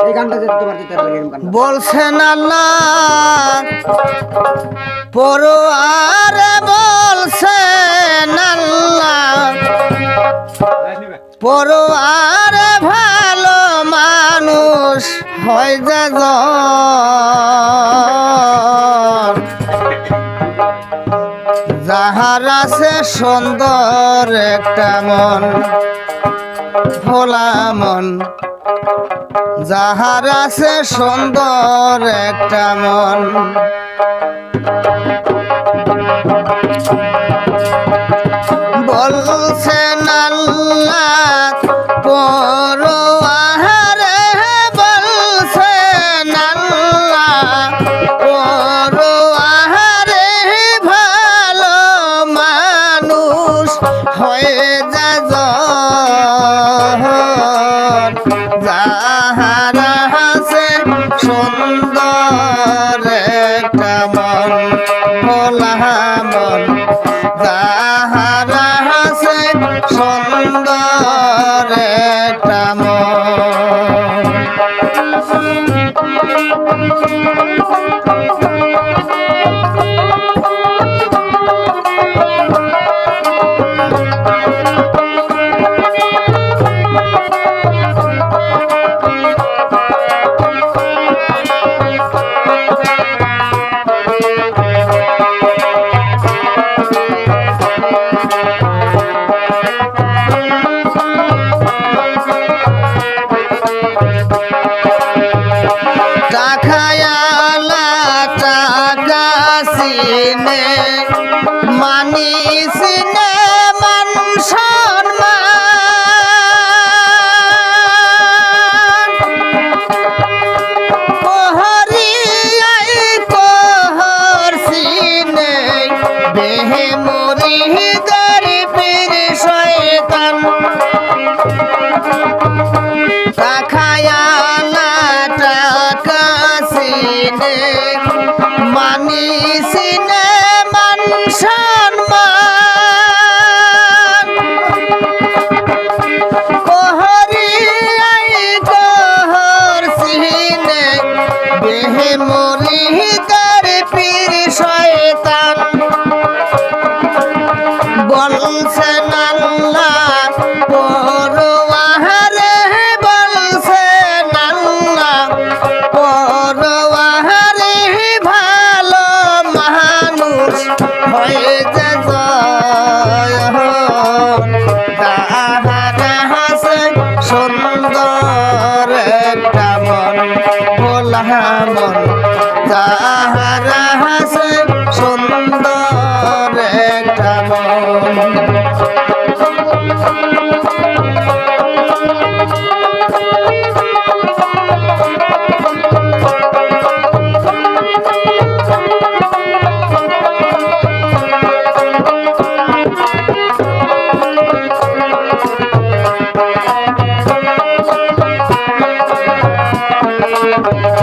এই গানটা যে তোমার যেতে লাগে বলছেন আল্লাহ পড়ুয়ারে বলছেন ভালো মানুষ হয় যে। যাহার আছে সুন্দর একটা মন ভোলা মন। যাহার আছে সুন্দর একটা মন। বলছে আল্লাহ মন। তাহারা হাসে সুন্দর একটা মন। টাকায়ালা টাকা সিনে, মানি সিনে মান সম্মান। কোহরিয়াই কোহর সিনে, দেহে মরি গরিবের শয়তান। টাকায়ালা টাকা সিনে মানি সিনে তাহারা হাসে সুন্দর একটা মন। হারুদ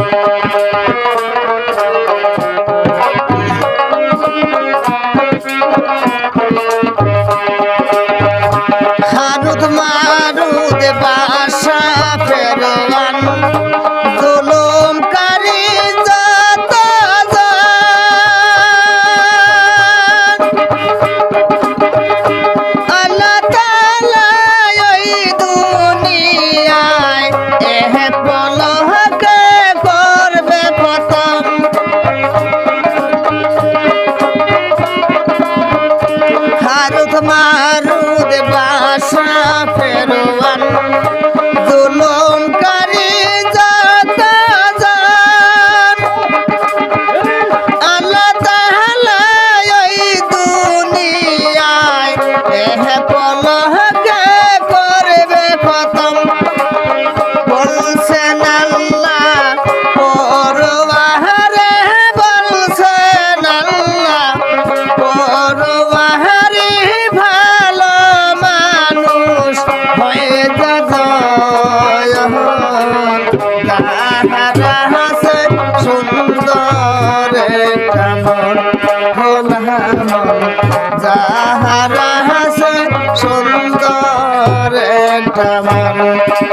যাহারা হাসে সুন্দর একটা মন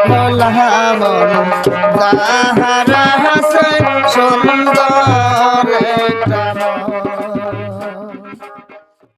ভোলা মন যাহারা হাসে সুন্দর